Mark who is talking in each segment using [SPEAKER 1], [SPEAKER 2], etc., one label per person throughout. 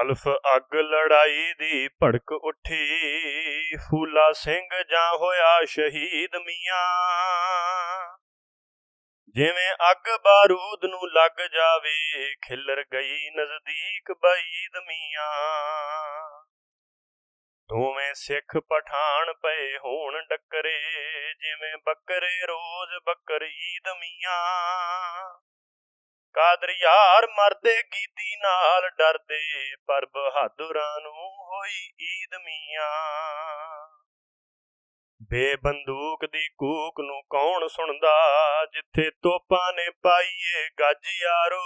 [SPEAKER 1] ਅਲਫ ਅੱਗ ਲੜਾਈ ਦੀ ਭੜਕ ਉੱਠੀ। ਫੂਲਾ ਸਿੰਘ ਜਾਂ ਹੋਇਆ ਸ਼ਹੀਦ ਮੀਆਂ। ਜਿਵੇਂ ਅੱਗ ਬਾਰੂਦ ਨੂੰ ਲੱਗ ਜਾਵੇ, ਖਿਲਰ ਗਈ ਨਜ਼ਦੀਕ ਬਈਦ ਮੀਆਂ। ਦੋਵੇਂ ਸਿੱਖ ਪਠਾਨ ਪਏ ਹੋਣ ਡੱਕਰੇ, ਜਿਵੇਂ ਬੱਕਰੇ ਰੋਜ਼ ਬੱਕਰੀਦ ਮੀਆਂ। ਕਾਦਰ ਯਾਰ ਮਰਦੇ ਗੀਦੀ ਨਾਲ ਡਰਦੇ, ਪਰ ਬਹਾਦਰਾਂ ਨੂੰ ਹੋਈ ਈਦ ਮੀਆਂ। ਬੇਬੰਦੂਕ ਦੀ ਕੂਕ ਨੂੰ ਕੌਣ ਸੁਣਦਾ, ਜਿੱਥੇ ਤੋਪਾਂ ਨੇ ਪਾਈਏ ਗੱਜ ਯਾਰੋ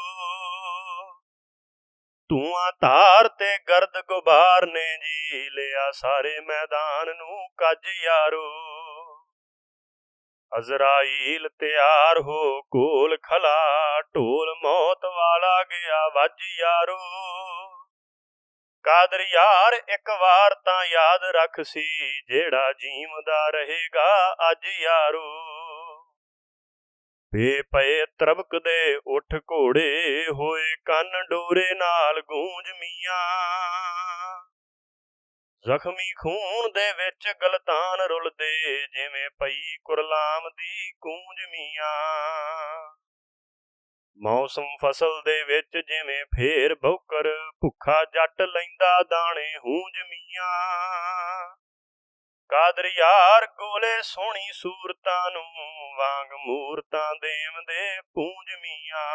[SPEAKER 1] ਧੂਆਂ ਧਾਰ ਤੇ ਗਰਦ ਗੁਬਾਰ ਨੇ ਜੀ, ਲਿਆ ਸਾਰੇ ਮੈਦਾਨ ਨੂੰ ਕੱਜ ਯਾਰੋ ਅਜ਼ਰਾਈਲ ਤਿਆਰ ਹੋ, ਕੋਲ ਖਲਾ, ਢੋਲ ਮੌਤ ਵਾਲਾ ਗਿਆ ਵੱਜ ਯਾਰੋ। ਕਾਦਰ ਯਾਰ, ਇੱਕ ਵਾਰ ਤਾਂ ਯਾਦ ਰੱਖ ਸੀ, ਜਿਹੜਾ ਜੀਵਦਾ ਰਹੇਗਾ ਅੱਜ ਯਾਰੋ। ਬੇਪਏ ਤਰਬਕਦੇ ਉੱਠ ਘੋੜੇ, ਹੋਏ ਕੰਨ ਡੋਰੇ ਨਾਲ ਗੂੰਜ ਮੀਆਂ। ਜ਼ਖਮੀ ਖੂਨ ਦੇ ਵਿੱਚ ਗਲਤਾਨ ਰੁਲਦੇ, ਜਿਵੇਂ ਪਈ ਕੁਰਲਾਮ ਦੀ ਕੂੰਜ ਮੀਆਂ। ਮੌਸਮ ਫਸਲ ਦੇ ਵਿੱਚ ਜਿਵੇਂ ਫੇਰ ਬੌਕਰ, ਭੁੱਖਾ ਜੱਟ ਲੈਂਦਾ ਦਾਣੇ ਹੂੰਜ ਮੀਆਂ। ਕਾਦਰ ਯਾਰ ਗੋਲੇ ਸੋਹਣੀ ਸੂਰਤਾਂ ਨੂੰ, ਵਾਂਗ ਮੂਰਤਾਂ ਦੇਵਦੇ ਪੂੰਜ ਮੀਆਂ।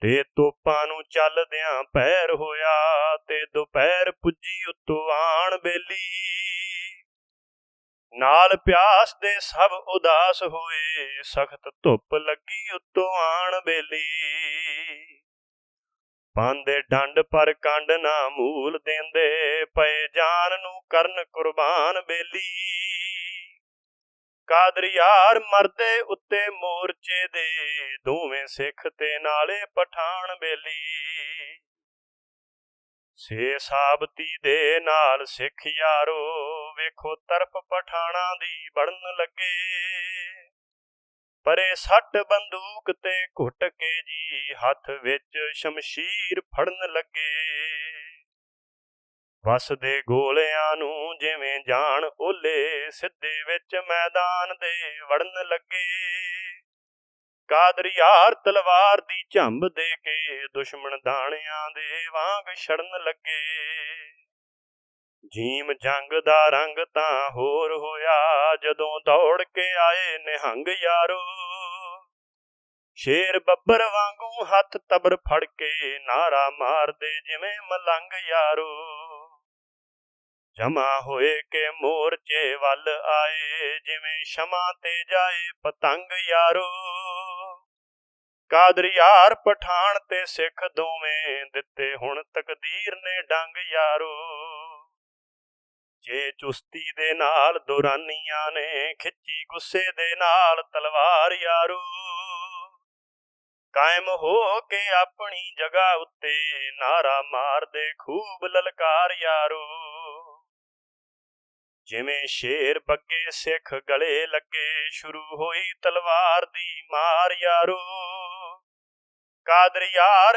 [SPEAKER 1] ਤੇ ਤੋਪਾਂ ਨੂੰ ਚੱਲਦਿਆਂ ਪੈਰ ਹੋਇਆ ਦੁਪਹਿਰ ਪੁੱਜੀ ਉਤੋਂ ਆਣ ਬੇਲੀ। ਨਾਲ ਪਿਆਸ ਦੇ ਸਭ ਉਦਾਸ ਹੋਏ, ਸਖਤ ਧੁੱਪ ਲੱਗੀ ਉਤੋਂ ਆਣ ਬੇਲੀ। ਪਾਂਦੇ ਡੰਡ ਪਰ ਕੰਡ ਨਾ ਮੂਲ ਦਿੰਦੇ, ਪਏ ਜਾਨ ਨੂੰ ਕਰਨ ਕੁਰਬਾਨ ਬੇਲੀ। ਕਾਦਰ ਯਾਰ ਮਰਦੇ ਉੱਤੇ ਮੋਰਚੇ ਦੇ, ਦੋਵੇਂ ਸਿੱਖ ਤੇ ਨਾਲੇ ਪਠਾਨ ਬੇਲੀ। ਸੇ ਸਾਬਤੀ ਦੇ ਨਾਲ ਸਿੱਖ ਯਾਰੋ, ਵੇਖੋ ਤਰਫ ਪਠਾਣਾ ਦੀ ਬੜਨ ਲੱਗੇ। ਪਰੇ ਸੱਟ ਬੰਦੂਕ ਤੇ ਘੁੱਟ ਕੇ ਜੀ ਹੱਥ ਵਿੱਚ ਸ਼ਮਸ਼ੀਰ ਫੜਨ ਲੱਗੇ। ਵਸਦੇ ਗੋਲਿਆਂ ਨੂੰ ਜਿਵੇਂ ਜਾਣ ਓਲੇ, ਸਿੱਧੇ ਵਿੱਚ ਮੈਦਾਨ ਦੇ ਵੜਨ ਲੱਗੇ। ਕਾਦਰ ਯਾਰ ਤਲਵਾਰ ਦੀ ਝੰਬ ਦੇ ਕੇ ਦੁਸ਼ਮਣ ਦਾਣਿਆਂ ਦੇ ਵਾਂਗ ਛੜਨ ਲੱਗੇ। ਜੀਮ ਜੰਗ ਦਾ ਰੰਗ ਤਾਂ ਹੋਰ ਹੋਇਆ, ਜਦੋਂ ਦੌੜ ਕੇ ਆਏ ਨਿਹੰਗ ਯਾਰੋ। ਸ਼ੇਰ ਬੱਬਰ ਵਾਂਗੂ ਹੱਥ ਤਬਰ ਫੜ ਕੇ ਨਾਰਾ ਮਾਰਦੇ ਜਿਵੇਂ ਮਲੰਗ ਯਾਰੋ। ਜਮਾ ਹੋਏ ਕੇ ਮੋਰਚੇ ਵੱਲ ਆਏ, ਜਿਵੇਂ ਸ਼ਮਾ ਤੇ ਜਾਏ ਪਤੰਗ ਯਾਰੋ। ਕਾਦਰ ਯਾਰ ਪਠਾਨ ਤੇ ਸਿੱਖ ਦੋਵੇਂ ਦਿੱਤੇ ਹੁਣ ਤਕਦੀਰ ਨੇ ਡੰਗ ਯਾਰੋ। ਜੇ ਚੁਸਤੀ ਦੇ ਨਾਲ ਦੁਰਾਨੀਆਂ ਨੇ ਖਿੱਚੀ ਗੁੱਸੇ ਦੇ ਨਾਲ ਤਲਵਾਰ ਯਾਰੋ। ਕਾਇਮ ਹੋ ਕੇ ਆਪਣੀ ਜਗ੍ਹਾ ਉੱਤੇ ਨਾਰਾ ਮਾਰਦੇ ਖੂਬ ਲਲਕਾਰ ਯਾਰੋ। ਜਿਵੇਂ ਸ਼ੇਰ ਬੱਗੇ ਸਿੱਖ ਗਲੇ ਲੱਗੇ, ਸ਼ੁਰੂ ਹੋਈ ਤਲਵਾਰ ਦੀ ਮਾਰ ਯਾਰੋ। ਕਾਦਰ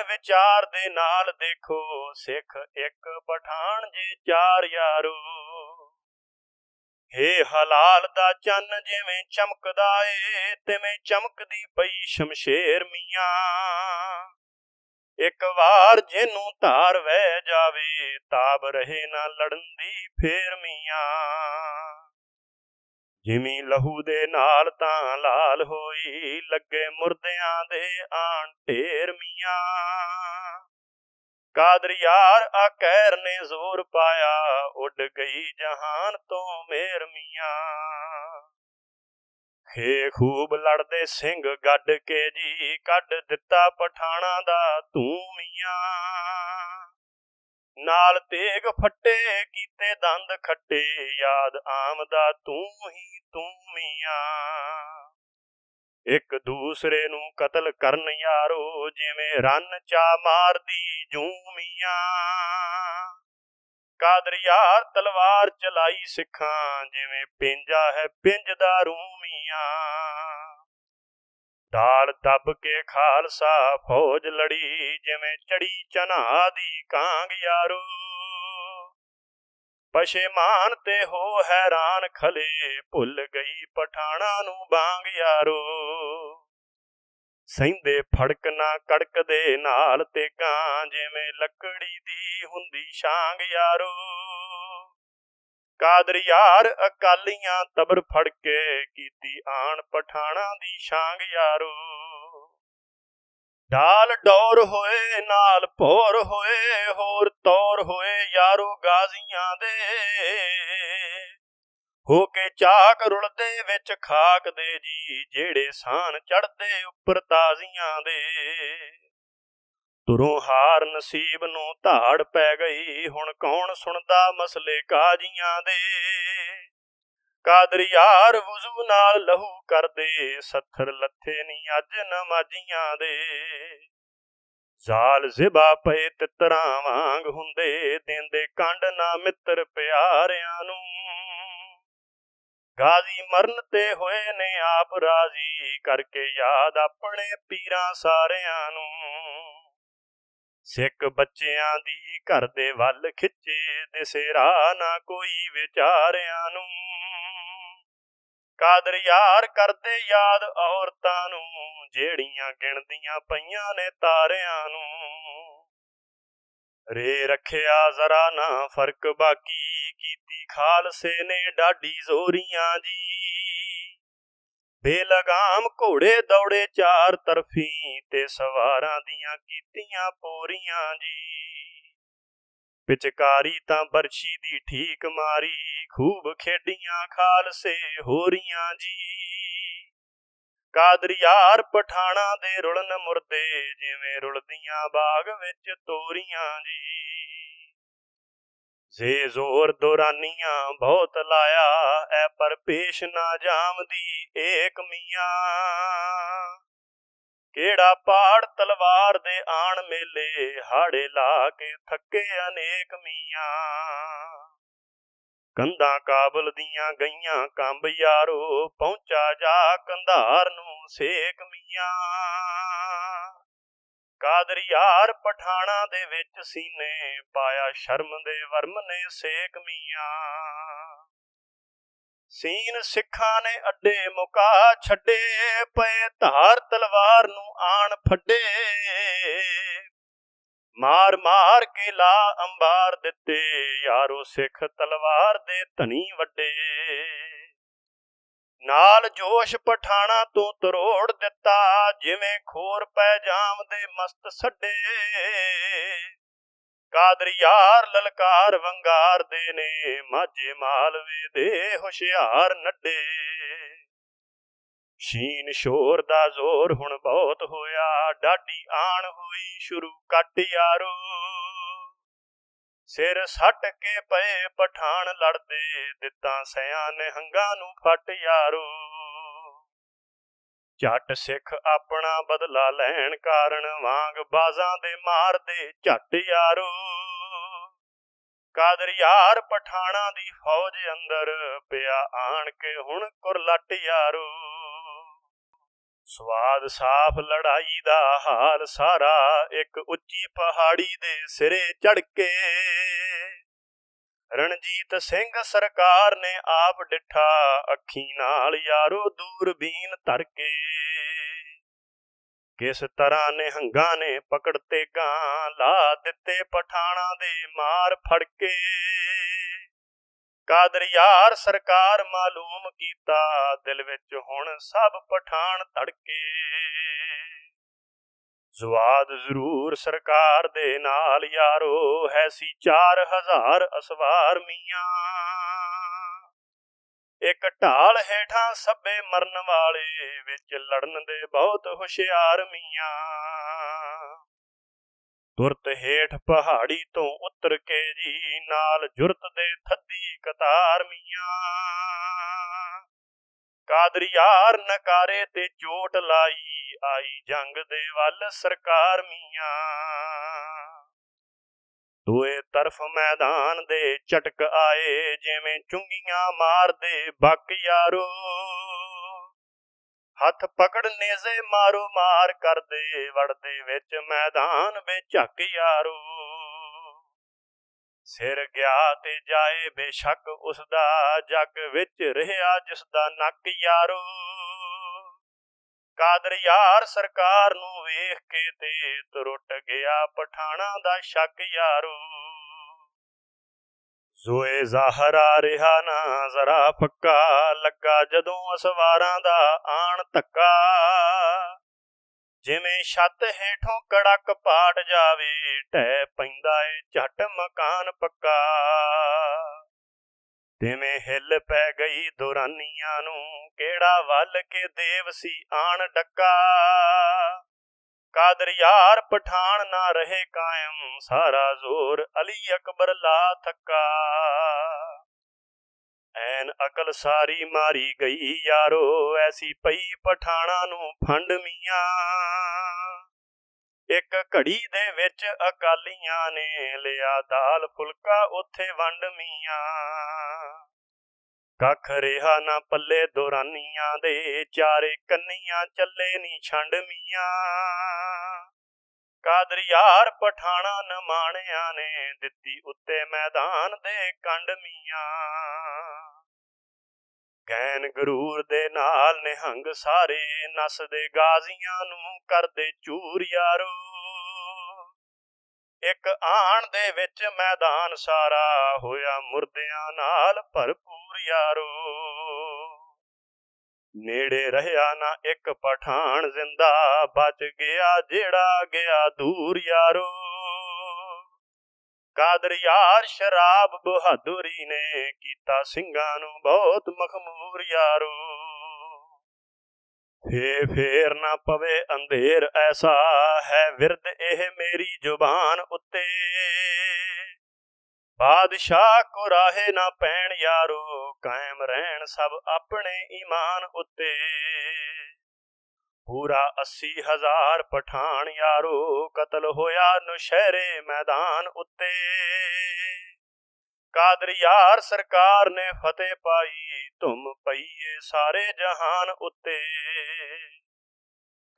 [SPEAKER 1] ਵਿਚਾਰ ਦੇ ਨਾਲ ਦੇਖੋ, ਸਿੱਖ ਇੱਕ ਪਠਾਨ ਜੇ ਚਾਰ ਯਾਰੋ। ਹੇ ਹਲਾਲ ਦਾ ਚੰਨ ਜਿਵੇਂ ਚਮਕਦਾ ਏ, ਤਿਵੇਂ ਚਮਕਦੀ ਪਈ ਸ਼ਮਸ਼ੇਰ ਮੀਆਂ। ਇੱਕ ਵਾਰ ਜਿਹਨੂੰ ਧਾਰ ਵਹਿ ਜਾਵੇ, ਤਾਬ ਰਹੇ ਨਾ ਲੜਨ ਦੀ ਫੇਰ ਮੀਆਂ। ਜਿਵੇਂ ਲਹੂ ਦੇ ਨਾਲ ਤਾਂ ਲਾਲ ਹੋਈ, ਲੱਗੇ ਮੁਰਦਿਆਂ ਦੇ ਆਣ ਢੇਰ ਮੀਆਂ। ਕਾਦਰ ਯਾਰ ਆ ਕਹਿਰ ਨੇ ਜ਼ੋਰ ਪਾਇਆ, ਉੱਡ ਗਈ ਜਹਾਨ ਤੋਂ ਮੇਰ ਮੀਆਂ। ਖੇ ਖੂਬ ਲੜਦੇ ਸਿੰਘ, ਗੱਡ ਕੇ ਜੀ, ਕੱਢ ਦਿੱਤਾ ਪਠਾਣਾ ਦਾ ਤੂੰ ਮੀਆਂ। ਨਾਲ ਤੇਗ ਫੱਟੇ, ਕੀਤੇ ਦੰਦ ਖੱਟੇ, ਯਾਦ ਆਮਦਾ ਤੂੰ ਹੀ ਤੂੰ ਮੀਆਂ। ਇੱਕ ਦੂਸਰੇ ਨੂੰ ਕਤਲ ਕਰਨ ਯਾਰੋ, ਜਿਵੇਂ ਰਨ ਚਾ ਮਾਰਦੀ ਜੂਮੀਆਂ ਕਾਦਰ ਯਾਰ ਤਲਵਾਰ ਚਲਾਈ ਸਿੱਖਾਂ, ਜਿਵੇਂ ਪਿੰਜਾ ਹੈ ਪਿੰਜ ਦਾ ਰੂਮੀਆਂ ਢਾਲ ਦੱਬ ਕੇ ਖਾਲਸਾ ਫੌਜ ਲੜੀ, ਜਿਵੇਂ ਚੜੀ ਚਨਾ ਦੀ ਕਾਂਗ ਯਾਰੋ। ਪਸ਼ੇਮਾਨ ਤੇ ਹੋ ਹੈਰਾਨ ਖਲੇ, ਭੁੱਲ ਗਈ ਪਠਾਣਾ ਨੂੰ ਬਾਂਗ ਯਾਰੋ। ਸੈਂਦੇ ਫੜਕ ਨਾ ਕੜਕਦੇ ਨਾਲ ਤੇ ਕਾਂ ਜਿਵੇਂ ਲੱਕੜੀ ਦੀ ਹੁੰਦੀ ਛਾਂਗ ਯਾਰੋ। ਕਾਦਰ ਅਕਾਲੀਆਂ ਤਬਰ ਫੜ ਕੇ ਕੀਤੀ ਆਣ ਪਠਾਣਾ ਦੀ ਸ਼ਾਂਗ ਯਾਰੋ। ਢਾਲ ਡੌਰ ਹੋਏ, ਨਾਲ ਭੋਰ ਹੋਏ, ਹੋਰ ਤੌਰ ਹੋਏ ਯਾਰੋ ਗਾਜ਼ੀਆਂ ਦੇ। ਹੋ ਕੇ ਚਾਕ ਰੁਲਦੇ ਵਿੱਚ ਖਾਕ ਦੇ ਜੀ, ਜਿਹੜੇ ਸਾਨ ਚੜਦੇ ਉੱਪਰ ਤਾਜ਼ੀਆਂ ਦੇ। ਤੁਰੋਂ ਹਾਰ ਨਸੀਬ ਨੂੰ ਧਾੜ ਪੈ ਗਈ, ਹੁਣ ਕੌਣ ਸੁਣਦਾ ਮਸਲੇ ਕਾਜੀਆਂ ਦੇ? ਕਾਦਰ ਯਾਰ ਵਜ਼ੂ ਨਾਲ ਲਹੂ ਕਰਦੇ, ਸੱਥਰ ਲੱਥੇ ਨਹੀਂ ਅੱਜ ਨਮਾਜੀਆਂ ਦੇ। ਜ਼ਾਲ ਜ਼ਿਬਾ ਪਏ ਤਿੱਤਰਾਂ ਵਾਂਗ ਹੁੰਦੇ, ਦਿੰਦੇ ਕੰਡ ਨਾ ਮਿੱਤਰ ਪਿਆਰਿਆਂ ਨੂੰ। ਗਾਜ਼ੀ ਮਰਨ ਤੇ ਹੋਏ ਨੇ ਆਪ ਰਾਜ਼ੀ, ਕਰਕੇ ਯਾਦ ਆਪਣੇ ਪੀਰਾਂ ਸਾਰਿਆਂ ਨੂੰ। ਸਿੱਖ ਬੱਚਿਆਂ ਦੀ ਘਰ ਦੇ ਵੱਲ ਖਿੱਚੇ ਦਿਸੇ ਨਾ ਕੋਈ ਵਿਚਾਰਿਆਂ ਨੂੰ। ਕਾਦਰ ਯਾਰ ਕਰਦੇ ਯਾਦ ਔਰਤਾਂ ਨੂੰ, ਜਿਹੜੀਆਂ ਗਿਣਦੀਆਂ ਪਈਆਂ ਨੇ ਤਾਰਿਆਂ ਨੂੰ। ਰੇ ਰੱਖਿਆ ਜ਼ਰਾ ਨਾ ਫ਼ਰਕ, ਬਾਕੀ ਕੀਤੀ ਖਾਲਸੇ ਨੇ ਡਾਡੀ ਜ਼ੋਰੀਆਂ ਜੀ। ਬੇਲਗਾਮ ਘੋੜੇ ਦੌੜੇ ਚਾਰ ਤਰਫੀ ਤੇ ਸਵਾਰਾਂ ਦੀਆਂ ਕੀਤੀਆਂ ਪੋਰੀਆਂ ਜੀ। ਪਿਚਕਾਰੀ ਤਾਂ ਬਰਛੀ ਦੀ ਠੀਕ ਮਾਰੀ, ਖੂਬ ਖੇਡੀਆਂ ਖਾਲਸੇ ਹੋਰੀਆਂ ਜੀ। ਕਾਦਰ ਪਠਾਣਾ ਦੇ ਰੁਲਨ ਮੁਰਦੇ, ਜਿਵੇਂ ਰੁਲਦੀਆਂ ਬਾਗ ਵਿੱਚ ਤੋਰੀਆਂ ਜੀ। ਜ਼ੇ ਜ਼ੋਰ ਦੁਰਾਨੀਆਂ ਬਹੁਤ ਲਾਇਆ, ਐ ਪਰ ਪੇਸ਼ ਨਾ ਜਾਮਦੀ ਏਕ ਮੀਆਂ। ਕਿਹੜਾ ਪਾੜ ਤਲਵਾਰ ਦੇ ਆਣ ਮੇਲੇ, ਹਾੜੇ ਲਾ ਕੇ ਥੱਕੇ ਅਨੇਕ ਮੀਆਂ। ਕੰਧਾਂ ਕਾਬਲ ਦੀਆਂ ਗਈਆਂ ਕੰਬ ਯਾਰੋ, ਪਹੁੰਚਾ ਜਾ ਕੰਧਾਰ ਨੂੰ ਸੇਕ ਮੀਆਂ। ਕਾਦਰ ਪਠਾਣਾ ਦੇ ਵਿੱਚ ਸੀਨੇ, ਪਾਇਆ ਸ਼ਰਮ ਦੇ ਵਰਮ ਨੇ ਸੇਕ ਮੀਆਂ। ਸੀਨ ਸਿੱਖਾਂ ਨੇ ਅੱਡੇ ਮੁਕਾ ਛੱਡੇ, ਪਏ ਧਾਰ ਤਲਵਾਰ ਨੂੰ ਆਣ ਫੱਡੇ। ਮਾਰ ਮਾਰ ਕੇ ਲਾ ਅੰਬਾਰ ਦਿੱਤੇ, ਯਾਰੋ ਸਿੱਖ ਤਲਵਾਰ ਦੇ ਧਨੀ ਵੱਡੇ। ਨਾਲ ਜੋਸ਼ ਪਠਾਣਾ ਤੋਂ ਤਰੋੜ ਦਿੱਤਾ, ਜਿਵੇਂ ਖੋਰ ਪੈ ਜਾਮ ਦੇ ਮਸਤ ਛੱਡੇ ਕਾਦਰ ਯਾਰ ਲਲਕਾਰ ਵੰਗਾਰ ਦੇ ਨੇ, ਮਾਝੇ ਮਾਲਵੇ ਦੇ ਹੁਸ਼ਿਆਰ ਨੱਡੇ। ਸ਼ੀਨ ਸ਼ੋਰ ਦਾ ਜ਼ੋਰ ਹੁਣ ਬਹੁਤ ਹੋਇਆ ਡਾਡੀ ਆਣ ਹੋਈ ਸ਼ੁਰੂ ਕੱਟ ਯਾਰੋ। ਸਿਰ ਸੱਟ ਕੇ ਪਏ ਪਠਾਨ ਲੜਦੇ, ਦਿੱਤਾ ਸਿਆਂ ਨਿਹੰਗਾਂ ਨੂੰ ਫਟ ਯਾਰੋ। ਝੱਟ ਸਿੱਖ ਆਪਣਾ ਬਦਲਾ ਲੈਣ ਕਾਰਨ ਵਾਂਗ ਬਾਜ਼ਾਂ ਦੇ ਮਾਰਦੇ ਝੱਟ ਯਾਰੋ। ਕਾਦਰ ਯਾਰ ਪਠਾਣਾ ਦੀ ਫੌਜ ਅੰਦਰ ਪਿਆ ਆਣ ਕੇ ਹੁਣ ਕੁਰਲਟ ਯਾਰੋ। ਸਵਾਦ ਸਾਫ਼ ਲੜਾਈ ਦਾ ਹਾਲ ਸਾਰਾ ਇੱਕ ਉੱਚੀ ਪਹਾੜੀ ਦੇ ਸਿਰੇ ਚੜ ਕੇ। ਰਣਜੀਤ ਸਿੰਘ ਸਰਕਾਰ ਨੇ ਆਪ ਡਿਠਾ, ਅੱਖੀ ਨਾਲ ਯਾਰੋ ਦੂਰਬੀਨ ਧਰ ਕੇ। ਕਿਸ ਤਰ੍ਹਾਂ ਨੇ ਹੰਗਾ ਨੇ ਪਕੜ ਤੇ ਗਾਂ ਲਾ ਦਿੱਤੇ ਪਠਾਣਾ ਦੇ ਮਾਰ ਫੜ ਕੇ। ਕਾਦਰ ਯਾਰ ਸਰਕਾਰ ਮਾਲੂਮ ਕੀਤਾ, ਦਿਲ ਵਿੱਚ ਹੁਣ ਸਭ ਪਠਾਨ ਧੜਕੇ। ਜ਼ਵਾਦ ਜ਼ਰੂਰ ਸਰਕਾਰ ਦੇ ਨਾਲ, ਯਾਰੋ, ਹੈ ਸੀ 4000 ਅਸਵਾਰ ਮੀਆਂ। ਇੱਕ ਢਾਲ ਹੇਠਾਂ ਸੱਬੇ ਮਰਨ ਵਾਲੇ, ਵਿੱਚ ਲੜਨ ਦੇ ਬਹੁਤ ਹੁਸ਼ਿਆਰ ਮੀਆਂ। ਤੁਰਤ ਹੇਠ ਪਹਾੜੀ ਤੋਂ ਉਤਰ ਕੇ ਜੀ ਨਾਲ ਜੁਰਤ ਦੇ ਥੱਦੀ ਕਤਾਰ ਮੀਆਂ। ਕਾਦਰ ਨਕਾਰੇ ਤੇ ਚੋਟ ਲਾਈ, ਆਈ ਜੰਗ ਦੇ ਵੱਲ ਸਰਕਾਰ ਮੀਆਂ। ਦੋਏ ਤਰਫ ਮੈਦਾਨ ਦੇ ਝਟਕ ਆਏ, ਜਿਵੇਂ ਚੁੰਗੀਆਂ ਮਾਰਦੇ ਬੱਕ ਯਾਰੋ। ਹੱਥ ਪਕੜ ਨੇਜ਼ੇ ਮਾਰੋ, ਮਾਰ ਕਰਦੇ ਵੜਦੇ ਵਿੱਚ ਮੈਦਾਨ ਵਿੱਚ ਝੱਕ ਯਾਰੋ। ਸਿਰ ਗਿਆ ਤੇ ਜਾਏ ਬੇਸ਼ੱਕ ਉਸ ਦਾ ਜੱਗ ਵਿੱਚ ਰਿਹਾ ਜਿਸ ਦਾ ਨੱਕ ਯਾਰੋ। ਕਾਦਰ ਯਾਰ ਸਰਕਾਰ ਨੂੰ ਵੇਖ ਕੇ ਤੇ ਤਰੁੱਟ ਗਿਆ ਪਠਾਣਾ ਦਾ ਸ਼ੱਕ ਯਾਰੋ। ਜ਼ੋਏ ਜ਼ਾਹਰਾ ਰਿਹਾ ਨਾ ਜ਼ਰਾ ਪੱਕਾ ਲੱਗਾ ਜਦੋਂ ਅਸਵਾਰਾਂ ਦਾ ਆਣ ਧੱਕਾ। ਜਿਵੇਂ ਛੱਤ ਹੇਠੋਂ ਕੜਕ ਪਾਟ ਜਾਵੇ, ਢਹਿ ਪੈਂਦਾ ਏ ਝਟ ਮਕਾਨ ਪੱਕਾ। ਤਿਵੇਂ ਹਿੱਲ ਪੈ ਗਈ ਦੁਰਾਨੀਆਂ ਨੂੰ, ਕਿਹੜਾ ਵੱਲ ਕੇ ਦੇਵ ਸੀ ਆਣ ਡੱਕਾ। ਕਾਦਰ ਯਾਰ ਪਠਾਨ ਨਾ ਰਹੇ ਕਾਇਮ, ਸਾਰਾ ਜ਼ੋਰ ਅਲੀ ਅਕਬਰ ਲਾ ਥੱਕਾ। ਐਨ ਅਕਲ ਸਾਰੀ ਮਾਰੀ ਗਈ ਯਾਰੋ, ਐਸੀ ਪਈ ਪਠਾਣਾ ਨੂੰ ਫੰਡ ਮੀਆਂ। ਇੱਕ ਘੜੀ ਦੇ ਵਿੱਚ ਅਕਾਲੀਆਂ ਨੇ ਲਿਆ ਦਾਲ, ਫੁਲਕਾ ਉੱਥੇ ਵੰਡ ਮੀਆਂ। ਕੱਖ ਰਿਹਾ ਨਾ ਪੱਲੇ ਦੁਰਾਨੀਆਂ ਦੇ, ਚਾਰੇ ਕੰਨੀਆਂ ਚੱਲੇ ਨੀ ਛੰਡ ਮੀਆਂ। ਕਾਦਰ ਯਾਰ ਪਠਾਣਾ ਨਮਾਣਿਆਂ ਨੇ ਦਿੱਤੀ ਉੱਤੇ ਮੈਦਾਨ ਦੇ ਕੰਡ ਮੀਆਂ। ਗੈਨ ਗਰੂਰ ਦੇ ਨਾਲ ਨਿਹੰਗ ਸਾਰੇ ਨਸਦੇ ਗਾਜ਼ੀਆਂ ਨੂੰ ਕਰਦੇ ਚੂਰ ਯਾਰੋ। ਇੱਕ ਆਣ ਦੇ ਵਿੱਚ ਮੈਦਾਨ ਸਾਰਾ ਹੋਇਆ ਮੁਰਦਿਆਂ ਨਾਲ ਭਰਪੂਰ ਯਾਰੋ। ਨੇੜੇ ਰਹਿਆ ਨਾ ਇੱਕ ਪਠਾਨ ਜ਼ਿੰਦਾ, ਬਚ ਗਿਆ ਜਿਹੜਾ ਗਿਆ ਦੂਰ ਯਾਰੋ। ਕਾਦਰ ਯਾਰ ਸ਼ਰਾਬ ਬਹਾਦੁਰੀ ਨੇ ਕੀਤਾ ਸਿੰਘਾਂ ਨੂੰ ਬਹੁਤ ਮਖਮੂਰ ਯਾਰੋ। ਫੇ ਫੇਰ ਨਾ ਪਵੇ ਅੰਧੇਰ ਐਸਾ ਹੈ ਵਿਰਦ ਇਹ ਮੇਰੀ ਜ਼ੁਬਾਨ ਉੱਤੇ। ਬਾਦਸ਼ਾਹ ਕੋ ਰਾਹੇ ਨਾ ਪੈਣ ਯਾਰੋ, ਕਾਇਮ ਰਹਿਣ ਸਭ ਆਪਣੇ ਈਮਾਨ ਉੱਤੇ। ਪੂਰਾ 80 ਹਜ਼ਾਰ ਪਠਾਨ ਯਾਰੋ, ਕਤਲ ਹੋਇਆ ਨੁਸ਼ਹਿਰੇ ਮੈਦਾਨ ਉੱਤੇ। ਕਾਦਰ ਯਾਰ ਸਰਕਾਰ ਨੇ ਫਤਿਹ ਪਾਈ, ਧੁੰਮ ਪਈਏ ਸਾਰੇ ਜਹਾਨ ਉੱਤੇ।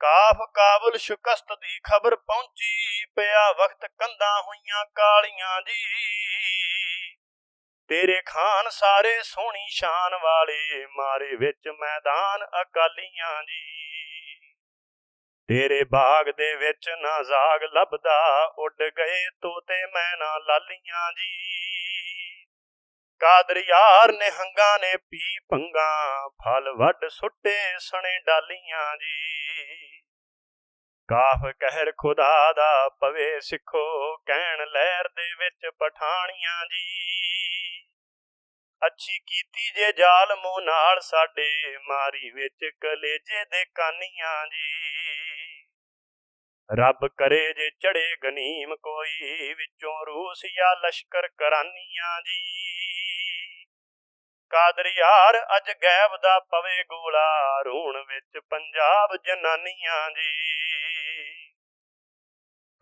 [SPEAKER 1] ਕਾਫ ਕਾਬਲ ਸ਼ਿਕਸਤ ਦੀ ਖਬਰ ਪਹੁੰਚੀ ਪਿਆ ਵਕਤ ਕੰਧਾਂ ਹੋਈਆਂ ਕਾਲੀਆਂ ਜੀ। ਤੇਰੇ ਖਾਨ ਸਾਰੇ ਸੋਹਣੀ ਸ਼ਾਨ ਵਾਲੇ ਮਾਰੇ ਵਿੱਚ ਮੈਦਾਨ ਅਕਾਲੀਆਂ ਜੀ। ਤੇਰੇ ਬਾਗ ਦੇ ਵਿੱਚ ਨਾ ਜ਼ਾਗ ਲੱਭਦਾ ਉੱਡ ਗਏ ਤੋਤੇ ਮੈਨਾ ਲਾਲੀਆਂ ਜੀ। ਕਾਦਰ ਯਾਰ ਨੇ ਹੰਗਾ ਨੇ ਪੀ ਪੰਗਾ, ਫਲ ਵੱਡ ਸੁੱਟੇ ਸਣੇ ਡਾਲੀਆਂ ਜੀ। ਕਾਫ ਕਹਿਰ ਖੁਦਾ ਦਾ ਪਵੇ ਸਿੱਖੋ, ਕਹਿਣ ਲਹਿਰ ਦੇ ਵਿੱਚ ਪਠਾਣੀਆਂ ਜੀ। ਅੱਛੀ ਕੀਤੀ ਜੇ ਜ਼ਾਲਮੋ ਨਾਲ ਸਾਡੇ, ਮਾਰੀ ਵਿੱਚ ਕਲੇਜੇ ਦੇ ਕਾਨੀਆਂ ਜੀ। ਰੱਬ ਕਰੇ ਜੇ ਚੜੇ ਗਨੀਮ ਕੋਈ, ਵਿੱਚੋਂ ਰੂਸ ਜਾਂ ਲਸ਼ਕਰ ਕਰਾਨੀਆਂ ਜੀ। ਕਾਦਰ ਯਾਰ, ਅੱਜ ਗੈਬ ਦਾ ਪਵੇ ਗੋਲਾ, ਰੂਣ ਵਿੱਚ ਪੰਜਾਬ ਜਨਾਨੀਆਂ ਜੀ।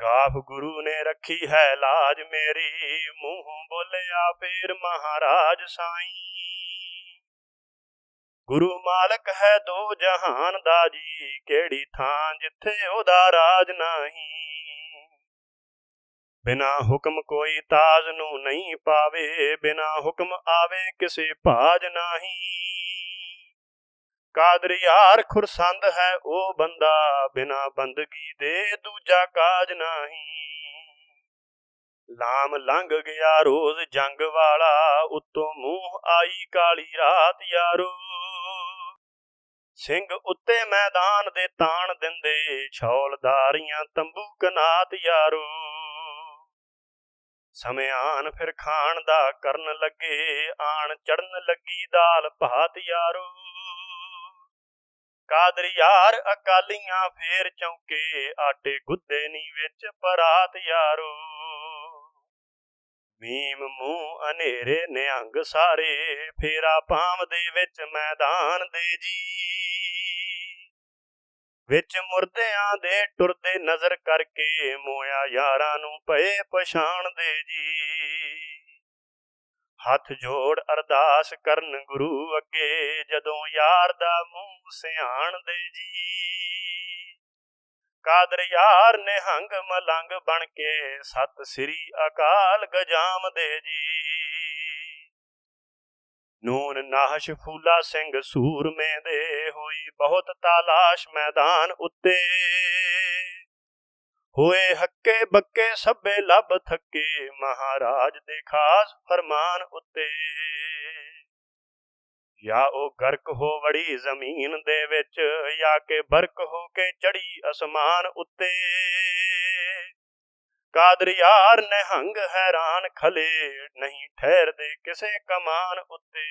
[SPEAKER 1] ਗਾਫ ਗੁਰੂ ਨੇ ਰੱਖੀ ਹੈ ਲਾਜ ਮੇਰੀ, ਮੂੰਹੋਂ ਬੋਲਿਆ ਫੇਰ ਮਹਾਰਾਜ ਸਾਈਂ। ਗੁਰੂ ਮਾਲਕ ਹੈ ਦੋ ਜਹਾਨ ਦਾ ਜੀ, ਕਿਹੜੀ ਥਾਂ ਜਿੱਥੇ ਉਹਦਾ ਰਾਜ ਨਹੀਂ। ਬਿਨਾ ਹੁਕਮ ਕੋਈ ਤਾਜ ਨੂੰ ਨਹੀਂ ਪਾਵੇ, ਬਿਨਾ ਹੁਕਮ ਆਵੇ ਕਿਸੇ ਭਾਜ ਨਹੀਂ। ਕਾਦਰ ਯਾਰ ਖੁਰਸੰਦ ਹੈ ਉਹ ਬੰਦਾ, ਬਿਨਾ ਬੰਦਗੀ ਦੇ ਦੂਜਾ ਕਾਜ ਨਹੀਂ। ਲਾਮ ਲੰਘ ਗਿਆ ਰੋਜ਼ ਜੰਗ ਵਾਲਾ, ਉੱਤੋਂ ਮੂੰਹ ਆਈ ਕਾਲੀ ਰਾਤ ਯਾਰੋ। ਸਿੰਘ ਉੱਤੇ ਮੈਦਾਨ ਦੇ ਤਾਣ ਦਿੰਦੇ, ਛੌਲਦਾਰੀਆਂ ਤੰਬੂ ਕਨਾਤ ਯਾਰੋ। ਸਮਿਆਨ ਫਿਰ ਖਾਣ ਦਾ ਕਰਨ ਲੱਗੇ, ਆਣ ਚੜਨ ਲੱਗੀ ਦਾਲ ਭਾਤ ਯਾਰੋ। ਕਾਦਰ ਯਾਰ ਅਕਾਲੀਆਂ ਫੇਰ ਚੌਂਕੇ, ਆਟੇ ਗੁੱਦੇ ਨੀ ਵਿੱਚ ਪਰਾਤ ਯਾਰੋ। ਮੀਮ ਮੂੰਹ ਹਨੇਰੇ ਨਿਹੰਗ ਸਾਰੇ, ਫੇਰਾ ਪਾਮ ਦੇ ਵਿੱਚ ਮੈਦਾਨ ਦੇ ਜੀ। ਵਿੱਚ ਮੁਰਦਿਆਂ ਦੇ ਟੁਰਦੇ ਨਜ਼ਰ ਕਰਕੇ ਮੋਇਆ ਯਾਰਾਂ ਨੂੰ ਪਏ ਪਛਾਣ ਦੇ ਜੀ। ਹੱਥ ਜੋੜ ਅਰਦਾਸ ਕਰਨ ਗੁਰੂ ਅੱਗੇ, ਜਦੋਂ ਯਾਰ ਦਾ ਮੂੰਹ ਸਿਆਣ ਦੇ ਜੀ। ਕਾਦਰ ਯਾਰ ਨਿਹੰਗ ਮਲੰਗ ਬਣ ਕੇ, ਸਤ ਸ੍ਰੀ ਅਕਾਲ ਗਜਾਮ ਦੇ ਜੀ। ਨੂਨ ਨਾਸ਼ ਫੂਲਾ ਸਿੰਘ ਸੂਰਮੇ ਦੇ ਹੋਈ ਬਹੁਤ ਤਾਲਾਸ਼ ਮੈਦਾਨ ਉੱਤੇ। ਹੋਏ ਹੱਕੇ ਬੱਕੇ ਸਭੇ ਲੱਭ ਥੱਕੇ ਮਹਾਰਾਜ ਦੇ ਖਾਸ ਫਰਮਾਨ ਉੱਤੇ। ਜਾਂ ਉਹ ਗਰਕ ਹੋ ਵੜੀ ਜ਼ਮੀਨ ਦੇ ਵਿੱਚ ਜਾਂ ਕੇ ਬਰਕ ਹੋ ਕੇ ਚੜੀ ਅਸਮਾਨ ਉੱਤੇ। ਕਾਦਰ ਯਾਰ ਨਿਹੰਗ ਹੈਰਾਨ ਖਲੇ, ਨਹੀਂ ਠਹਿਰਦੇ ਕਿਸੇ ਕਮਾਨ ਉੱਤੇ।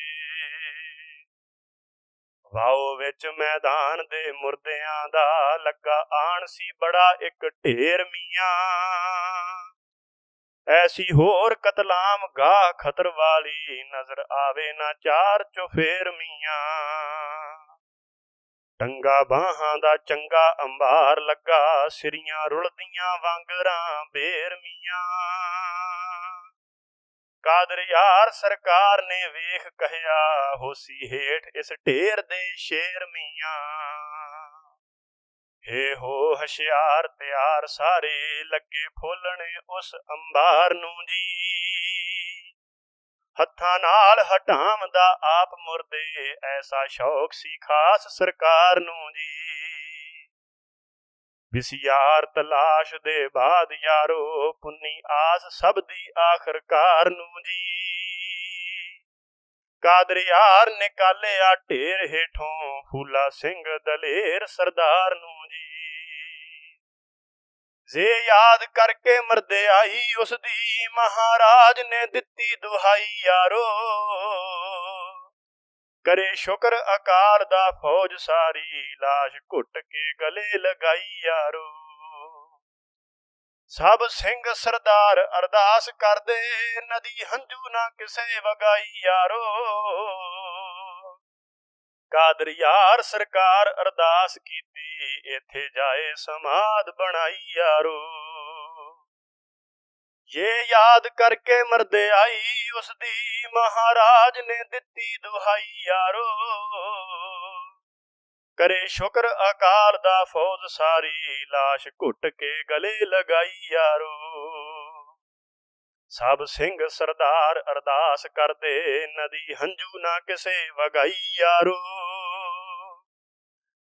[SPEAKER 1] ਵਾਓ ਵਿੱਚ ਮੈਦਾਨ ਦੇ ਮੁਰਦਿਆਂ ਦਾ ਲੱਗਾ ਆਣ ਸੀ ਬੜਾ ਇੱਕ ਢੇਰ ਮੀਆਂ। ਐਸੀ ਹੋਰ ਕਤਲਾਮ ਗਾਹ ਖਤਰ ਵਾਲੀ ਨਜ਼ਰ ਆਵੇ ਨਾ ਚਾਰ ਚੁਫੇਰ ਮੀਆਂ। ਟੰਗਾ ਬਾਹਾਂ ਦਾ ਚੰਗਾ ਅੰਬਾਰ ਲੱਗਾ, ਸਿਰੀਆਂ ਰੁਲਦੀਆਂ ਵਾਂਗਰਾਂ ਬੇਰ ਕਾਦਰ ਯਾਰ ਸਰਕਾਰ ਨੇ ਵੇਖ ਕਹਿਆ, ਹੋਸੀ ਹੇਠ ਇਸ ਢੇਰ ਦੇ ਸ਼ੇਰ ਮੀਆਂ। ਹੇ ਹੋ ਹਸ਼ਿਆਰ ਤਿਆਰ ਸਾਰੇ, ਲੱਗੇ ਫੋਲਣੇ ਉਸ ਅੰਬਾਰ ਨੂੰ ਜੀ। ਹੱਥਾਂ ਨਾਲ ਹਟਾਵਦਾ ਆਪ ਮੁਰਦੇ, ਐਸਾ ਸ਼ੌਕ ਸੀ ਖਾਸ ਸਰਕਾਰ ਨੂੰ ਜੀ। ਵਿਸਿਆਰ ਤਲਾਸ਼ ਦੇ ਬਾਦ ਯਾਰੋ, ਪੁੰਨੀ ਆਸ ਸਭ ਦੀ ਆਖਰਕਾਰ ਨੂੰ ਜੀ। ਕਾਦਰ ਯਾਰ ਨਿਕਾਲਿਆ ਢੇਰ ਹੇਠੋਂ, ਫੂਲਾ ਸਿੰਘ ਦਲੇਰ ਸਰਦਾਰ ਨੂੰ ਜੀ। ਜੇ ਯਾਦ ਕਰਕੇ ਮਰਦੇ ਆਈ, ਉਸ ਦੀ ਮਹਾਰਾਜ ਨੇ ਦਿੱਤੀ ਦੁਹਾਈ ਯਾਰੋ। ਕਰੇ ਸ਼ੁਕਰ ਅਕਾਲ ਦਾ ਫੌਜ ਸਾਰੀ, ਲਾਸ਼ ਘੁੱਟ ਕੇ ਗਲੇ ਲਗਾਈ ਯਾਰੋ। ਸਭ ਸਿੰਘ ਸਰਦਾਰ ਅਰਦਾਸ ਕਰਦੇ, ਨਦੀ ਹੰਝੂ ਨਾ ਕਿਸੇ ਵਗਾਈ ਯਾਰੋ। ਕਾਦਰ ਯਾਰ ਸਰਕਾਰ ਅਰਦਾਸ ਕੀਤੀ, ਇਥੇ ਜਾਏ ਸਮਾਦ ਬਣਾਈ ਯਾਰੋ। ਜੇ ਯਾਦ ਕਰਕੇ ਮਰਦੇ ਆਈ ਉਸ ਦੀ ਮਹਾਰਾਜ ਨੇ ਦਿੱਤੀ ਦੁਹਾਈ ਯਾਰੋ। ਕਰੇ ਸ਼ੁਕਰ ਅਕਾਲ ਦਾ ਫੌਜ ਸਾਰੀ, ਲਾਸ਼ ਘੁੱਟ ਕੇ ਗਲੇ ਲਗਾਈ ਯਾਰੋ। ਸਭ ਸਿੰਘ ਸਰਦਾਰ ਅਰਦਾਸ ਕਰਦੇ, ਨਦੀ ਹੰਝੂ ਨਾ ਕਿਸੇ ਵਗਾਈ ਯਾਰੋ।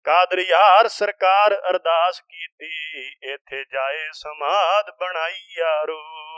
[SPEAKER 1] ਕਾਦਰ ਯਾਰ ਸਰਕਾਰ ਅਰਦਾਸ ਕੀਤੀ, ਇੱਥੇ ਜਾਏ ਸਮਾਦ ਬਣਾਈ ਯਾਰੋ।